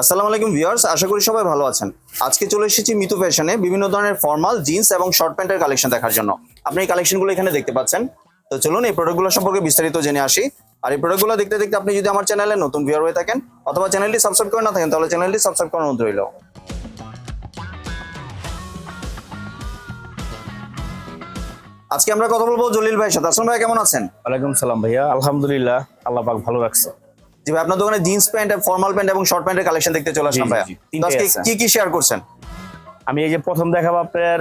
আসসালামু আলাইকুম ভিউয়ার্স, আশা করি সবাই ভালো আছেন। আজকে চলে এসেছি মিতু ফ্যাশনে বিভিন্ন ধরনের ফর্মাল জিন্স এবং শর্ট প্যান্টের কালেকশন দেখার জন্য। আপনি এই কালেকশনগুলো এখানে দেখতে পাচ্ছেন। তো চলুন এই প্রোডাক্টগুলো সম্পর্কে বিস্তারিত জেনে আসি। আর এই প্রোডাক্টগুলো দেখতে দেখতে আপনি যদি আমার চ্যানেলে নতুন ভিউয়ার হয়ে থাকেন অথবা চ্যানেলটি সাবস্ক্রাইব করে না থাকেন, তাহলে চ্যানেলটি সাবস্ক্রাইব করার অনুরোধ রইল। আজকে আমরা কথা বলব জলিল ভাইয়ের সাথে। আসলাম ভাই, কেমন আছেন? ওয়ালাইকুম সালাম ভাইয়া। আলহামদুলিল্লাহ, আল্লাহ পাক ভালো রাখছে। জি ভাই আপনার দোকানে জিন্স প্যান্ট ফর্মাল প্যান্ট এবং শর্ট প্যান্টের কালেকশন দেখতে চলে আসলাম তো আজকে কি কি শেয়ার করছেন? আমি এই যে প্রথম দেখাবো আপনার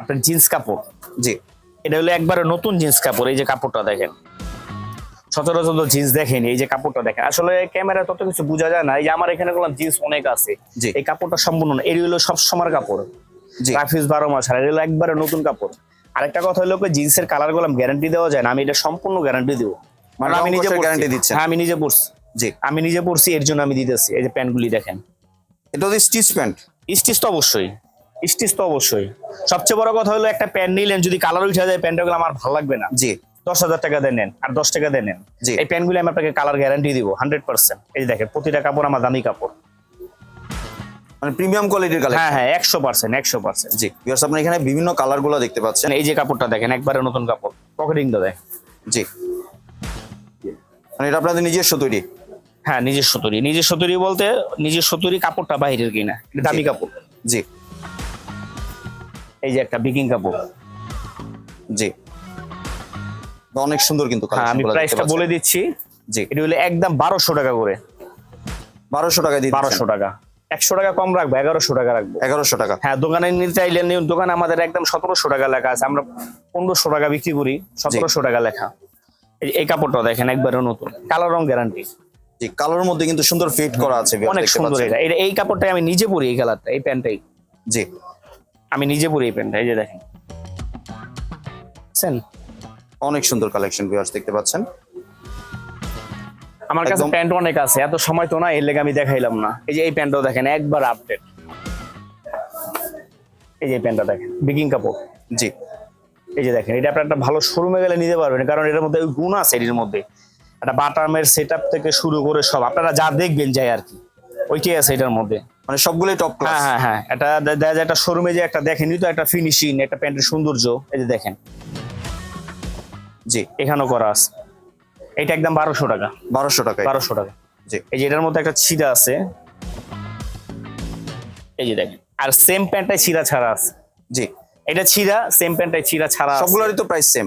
আপনার জিন্স কাপড়। জি। এটা হলো একবারে নতুন জিন্স কাপড় এই যে কাপড়টা দেখেন। সচরাচর তো জিন্স দেখেনি এই যে কাপড়টা দেখেন। আসলে ক্যামেরা তত কিছু বোঝা যায় না এই যে আমার এখানে বললাম জিন্স অনেক আছে। এই কাপড়টা সম্পূর্ণ না এর হলো সব সময়ের কাপড়। জি। রাফিস বারো মাস আর হলো একবারে নতুন কাপড়। আরেকটা কথা হলো জিন্সের কালারগুলো গ্যারান্টি দেওয়া যায় না আমি এটা সম্পূর্ণ গ্যারান্টি দেবো। মানে আমি নিজে কষের পরছি। হ্যাঁ আমি নিজে পড়ছি। জি। আমি নিজে পড়ছি এর জন্য আমি দিতেছি। এই যে প্যান্টগুলি দেখেন। এটা হচ্ছে স্টিচ প্যান্ট। স্টিচ তো অবশ্যই। স্টিচ তো অবশ্যই। সবচেয়ে বড় কথা হলো একটা প্যান্ট নিলেন যদি কালার উঠে যায় প্যান্টগুলো আমার ভালো লাগবে না। জি। দশ হাজার টাকা দিয়ে নেন আর দশ টাকা দিয়ে নেন। এই প্যান্টগুলো আমি আপনাকে কালার গ্যারান্টি দিব হান্ড্রেড পার্সেন্ট এই দেখেন প্রতিটা কাপড় আমার দামি কাপড়। মানে প্রিমিয়াম কোয়ালিটির কালেকশন হ্যাঁ হ্যাঁ একশো পার্সেন্ট একশো পার্সেন্ট জি আপনি এখানে বিভিন্ন কালারগুলো দেখতে পাচ্ছেন। এই যে কাপড়টা দেখেন একবারে নতুন কাপড়। পকেটিংটা দেখ। জি। মানে এটা আপনাদের নিজস্ব তৈরি হ্যাঁ নিজস্ব তৈরি নিজস্ব তৈরি বলতে নিজস্ব তৈরি কাপড়টা বাইরের কিনা দামি কাপড়। জি। এই যে একটা বিকিং কাপড়। জি। অনেক সুন্দর কিন্তু হ্যাঁ আমি প্রাইসটা বলে দিচ্ছি। জি। এটা হলো একদম বারোশো টাকা করে। বারোশো টাকা দিয়ে বারোশো টাকা। একশো টাকা কম রাখব এগারোশো টাকা রাখব। এগারোশো টাকা। হ্যাঁ দোকানে নিতে চাইলে দোকানে আমাদের একদম সতেরোশো টাকা লেখা আছে। আমরা পনেরোশো টাকা বিক্রি করি সতেরোশো টাকা লেখা। এই- কাপড়টা দেখেন একবারে নতুন। কালো রং গ্যারান্টি জি কালোর মধ্যে কিন্তু সুন্দর ফিট করা আছে অনেক সুন্দর এটা এটা- এই কাপড়টাই আমি নিজে পরি এই কালারটা এই প্যান্টটাই। জি। আমি নিজে পরি এই প্যান্টটা এই যে দেখেন? অনেক সুন্দর কালেকশন ভিউয়ার্স দেখতে পাচ্ছেন। আমার কাছে প্যান্ট অনেক আছে এত সময় তো না এর লেগে আমি দেখাইলাম না। এই যে এই প্যান্টটাও দেখেন একবার আপডেট এই যে এই প্যান্টটা দেখেন বিকিং কাপড়। জি। এই যে দেখেন এটা আপনার একটা ভালো শোরুমে গেলে নিতে পারবেন কারণ এটার মধ্যে ওই গুণ আছে এর মধ্যে। একটা বাটামের সেট থেকে শুরু করে সব আপনারা যা দেখবেন যাই আর কি। ওইটাই আছে এটার মধ্যে। মানে সবগুলোই টপ হ্যাঁ ক্লাস হ্যাঁ হ্যাঁ এটা দে- দেখা যায় একটা শোরুমে যে একটা দেখেনি তো একটা ফিনিশিং একটা প্যান্টের সৌন্দর্য এই যে দেখেন। জি এখানেও করা আছে। এটা একদম বারোশো টাকা। বারোশো টাকা বারোশো টাকা। জি। এই যে এটার মধ্যে একটা ছিঁড়া আছে। এই যে দেখেন আর সেম প্যান্টটাই ছিঁড়া ছাড়া আছে। জি। এটা ছিরা সেম প্যান্টটাই ছিরা ছাড়া। সবগুলোরই তো প্রাইস সেম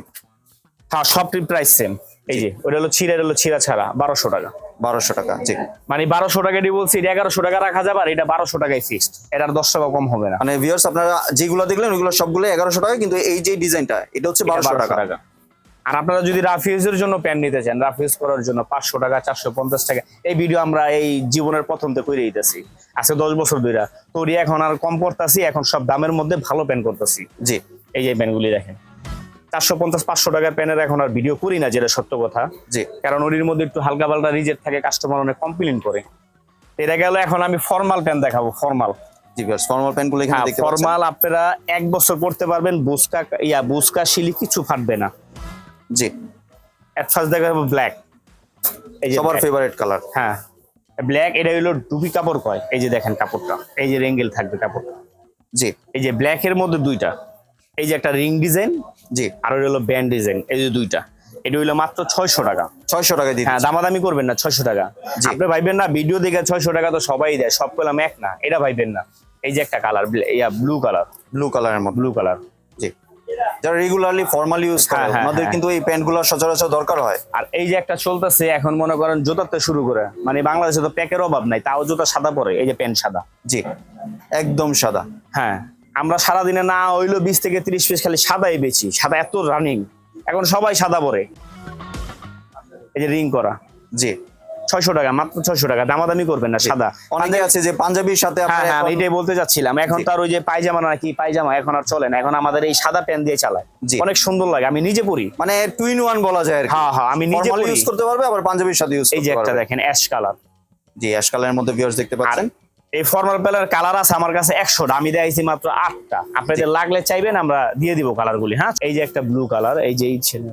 হ্যাঁ সব প্রাইস সেম এই যে ওটা হলো ছিঁড়া এটা হলো ছিঁড়া ছাড়া বারোশো টাকা। বারোশো টাকা জি। মানে বারোশো টাকা দিয়ে বলছি এটা এগারোশো টাকা রাখা যাবে আর এটা বারোশো টাকায় ফিক্সড এটার দশ টাকা কম হবে না। মানে ভিউয়ার্স আপনারা যেগুলো দেখলেন ওইগুলো সবগুলো এগারোশো টাকা কিন্তু এই যে ডিজাইনটা এটা হচ্ছে বারোশো 1200 টাকা। টাকা। আর আপনারা যদি রাফিউজের জন্য প্যান্ট নিতে চান রাফিউজ করার জন্য পাঁচশো টাকা চারশো পঞ্চাশ টাকা এই ভিডিও আমরা এই জীবনের প্রথম থেকে করে দিতেছি। আজকে দশ বছর ধরে তোরই এখন আর কম করতেছি এখন সব দামের মধ্যে ভালো প্যান্ট করতেছি। জি এই যে প্যান্টগুলি দেখেন। চারশো পঞ্চাশ পাঁচশো টাকার প্যান্টের এখন আর ভিডিও করি না যেটা সত্য কথা। জি কারণ ওরির মধ্যে একটু হালকা পাল্টা রিজেক্ট থাকে কাস্টমার অনেক কমপ্লেন করে। এটা গেল এখন আমি ফর্মাল প্যান্ট দেখাবো ফর্মাল ফর্মাল প্যান্টগুলো এখানে দেখতে ফর্মাল আপনারা এক বছর পড়তে পারবেন বুসকা ইয়া বুসকা শিলি কিছু ফাটবে না। জি। এট ফার্স্ট দেখা যাবে ব্ল্যাক এই যে সবার ফেভারিট কালার হ্যাঁ। ব্ল্যাক এটা হলো ডুবি কাপড় কয়? এই যে দেখেন কাপড়টা। এই যে রেঙ্গেল থাকবে কাপড়টা। জি। এই যে ব্ল্যাক এর মধ্যে দুইটা। এই যে একটা রিং ডিজাইন জি। আর হলো ব্যান্ড ডিজাইন এই যে দুইটা। এটা হইল মাত্র ছয়শো টাকা। ছয়শো টাকা দিয়ে হ্যাঁ দামাদামি করবেন না ছয়শো টাকা। আপনি ভাইবেন না ভিডিও দেখে ছয়শো টাকা তো সবাই দেয়। সব পেলাম এক না। এটা ভাইবেন না। এই যে একটা কালার ইয়া ব্লু কালার ব্লু কালারের মধ্যে। ব্লু কালার জি। যারা রেগুলারলি ফর্মাল ইউজ করে হ্যাঁ, ওনাদের হ্যাঁ। কিন্তু এই প্যান্টগুলো সচরাচর দরকার হয়। আর এই যে একটা চলতেছে এখন মনে করেন জুতাতে শুরু করে মানে বাংলাদেশে তো প্যাকের অভাব নাই তাও জুতা সাদা পরে এই যে প্যান্ট সাদা। জি একদম সাদা। হ্যাঁ আমরা সারাদিনে না হইল বিশ থেকে তিরিশ পিস খালি সাদাই বেচি সাদা এত রানিং এখন সবাই সাদা পরে। এই যে রিং করা। জি। ছয়শো টাকা মাত্র ছয়শো টাকা। দামাদামি করবেন না সাদা। অনেকে আছে যে পাঞ্জাবির সাথে হ্যাঁ হ্যাঁ আমি এটাই বলতে চাচ্ছিলাম। এখন তার ওই যে পায়জামা নাকি পায়জামা এখন আর চলে না। এখন আমাদের এই সাদা প্যান্ট দিয়ে চালায়। অনেক সুন্দর লাগে আমি নিজে পরি। মানে টুইন ওয়ান বলা যায় হ্যাঁ হ্যাঁ আমি নিজে ইউজ করতে পারবে আবার পাঞ্জাবির সাথে ইউজ এই যে একটা দেখেন অ্যাশ কালার জি অ্যাশ কালারের মধ্যে ভিউয়ার্স দেখতে পাচ্ছেন। এই ফর্মাল প্যালার কালার আছে আমার কাছে একশোটা আমি দেখাইছি মাত্র আটটা। আপনাদের লাগলে চাইবেন আমরা দিয়ে দিব কালার গুলি হ্যাঁ? এই যে একটা ব্লু কালার এই যে এই ছেলে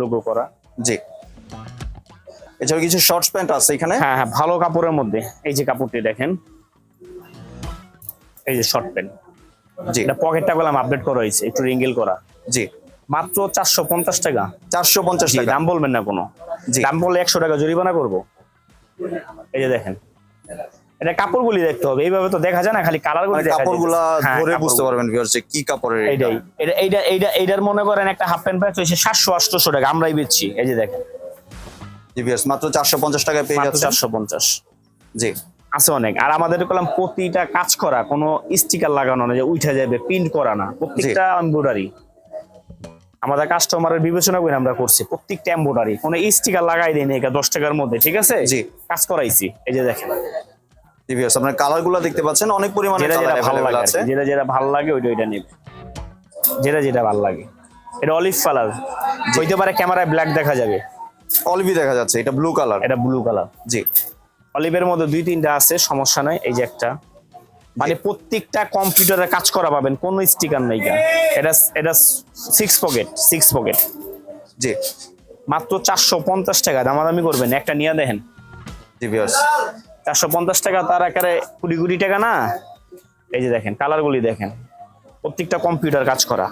লোগো করা। জি। এছাড়া কিছু শর্টস প্যান্ট আছে এখানে? হ্যাঁ হ্যাঁ ভালো কাপড়ের মধ্যে। এই যে কাপড়টি দেখেন। এই যে শর্ট প্যান্ট জি। এটা পকেটটা বললাম আপডেট করা হয়েছে একটু রিঙ্গেল করা। জি। মাত্র চারশো পঞ্চাশ টাকা। চারশো পঞ্চাশ টাকা। দাম বলবেন না কোনো। জি। দাম বললে একশো টাকা জরিমানা করব। এই যে দেখেন। এটা কাপড় কাপড়গুলি দেখতে হবে। এইভাবে তো দেখা যায় না খালি কালার গুলি মানে। কাপড়গুলা হ্যাঁ, ধরে বুঝতে পারবেন ভিউয়ার্স কি কাপড়ের এটা। এইটাই। এটা এইটা এইটা এইটার মনে করেন একটা হাফ প্যান্ট প্যান্ট হচ্ছে সাতশো আটশোশো টাকা আমরাই বেচছি। এই যে দেখেন। জি মাত্র চারশো পঞ্চাশ টাকায় পেয়ে যাচ্ছে চারশো পঞ্চাশ। জি। আছে অনেক। আর আমাদের করলাম প্রতিটা কাজ করা কোনো স্টিকার লাগানো না যে উঠে যাবে প্রিন্ট করা না প্রত্যেকটা এমব্রয়ডারি আমাদের কাস্টমারের বিবেচনা করে আমরা করছি প্রত্যেকটা এমব্রয়ডারি কোনো স্টিকার লাগাই দেয়নি এটা দশ টাকার মধ্যে ঠিক আছে? জি। কাজ করাইছি এই যে দেখেন। ভিউয়ার্স আপনার কালারগুলা দেখতে পাচ্ছেন অনেক পরিমাণে যেটা যেটা ভালো লাগে। যেটা যেটা ভালো লাগে ওইটা ওইটা নেবে। যেটা যেটা ভালো লাগে। এটা অলিভ কালার হইতে পারে ক্যামেরায় ব্ল্যাক দেখা যাবে। অলিভি দেখা যাচ্ছে এটা ব্লু কালার এটা ব্লু কালার জি। অলিভের মধ্যে দুই তিনটা আছে সমস্যা নাই এই যে একটা। মানে প্রত্যেকটা কম্পিউটারে কাজ করা পাবেন কোনো স্টিকার নাই। এটা এটা সিক্স পকেট সিক্স পকেট জি। মাত্র চারশো পঞ্চাশ টাকা দামাদামি করবেন একটা নিয়ে দেখেন। জি ভিউয়ার্স চারশো পঞ্চাশ টাকা তার আকারে কুড়ি কুড়ি টাকা না? এই যে দেখেন কালারগুলি দেখেন। প্রত্যেকটা কম্পিউটার কাজ করা।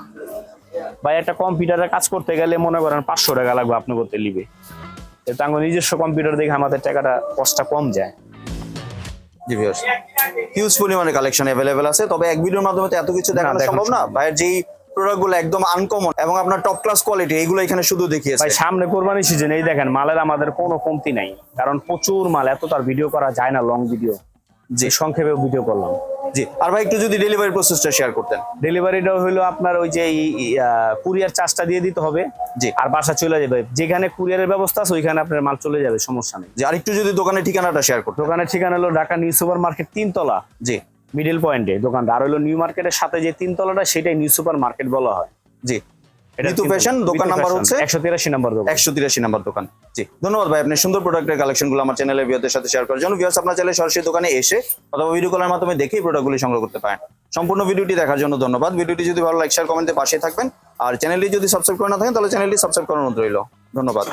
বা একটা কম্পিউটারে কাজ করতে গেলে মনে করেন পাঁচশো টাকা লাগবে আপনি করতে লিবে। তো আমার নিজস্ব কম্পিউটার দেখে আমাদের টাকাটা কষ্টটা কম যায়। হিউজ পরিমাণে কালেকশন অ্যাভেলেবেল আছে। তবে এক ভিডিওর মাধ্যমে এত কিছু দেখানো সম্ভব না। ভাইয়ের যেই প্রোডাক্টগুলো একদম আনকমন এবং আপনার টপ ক্লাস কোয়ালিটি এইগুলো এখানে শুধু দেখিয়েছে। ভাই সামনে কোরবানি সিজন এই দেখেন মালের আমাদের কোনো কমতি নাই। কারণ প্রচুর মাল এত তার ভিডিও করা যায় না লং ভিডিও যে সংক্ষেপে ভিডিও করলাম। জি। আর ভাই একটু যদি ডেলিভারি প্রসেসটা শেয়ার করতেন। ডেলিভারিটা হলো আপনার ওই যে কুরিয়ার চার্জটা দিয়ে দিতে হবে। জি। আর বাসা চলে যাবে। যেখানে কুরিয়ারের ব্যবস্থা আছে ওইখানে আপনার মাল চলে যাবে সমস্যা নেই। যে আরেকটু যদি দোকানের ঠিকানাটা শেয়ার করতেন। দোকানের ঠিকানা হলো ঢাকা নিউ সুপার মার্কেট তিনতলা। জি। মিডল পয়েন্টে দোকানটা। আর হলো নিউ মার্কেটের সাথে যে তিনতলাটা সেটাই নিউ সুপার মার্কেট বলা হয়। জি। ঋতু ফ্যাশন দোকান নাম্বার হচ্ছে একশো তিরাশি নাম্বার দোকান। একশো তিরাশি নাম্বার দোকান। জি ধন্যবাদ ভাই। আপনি সুন্দর প্রোডাক্টের কালেকশনগুলো আমার চ্যানেলের ভিওদের সাথে শেয়ার করার জন্য। ভিওস আপনার চাইলে সরাসরি দোকানে এসে অথবা ভিডিও কলের মাধ্যমে দেখেই প্রোডাক্টগুলি সংগ্রহ করতে পারেন। সম্পূর্ণ ভিডিওটি দেখার জন্য ধন্যবাদ। ভিডিওটি যদি ভালো লাইক শেয়ার কমেন্টে পাশে থাকবেন। আর চ্যানেলটি যদি সাবস্ক্রাইব করে না থাকেন তাহলে চ্যানেলটি সাবস্ক্রাইব করার অনুরোধ রইল। ধন্যবাদ।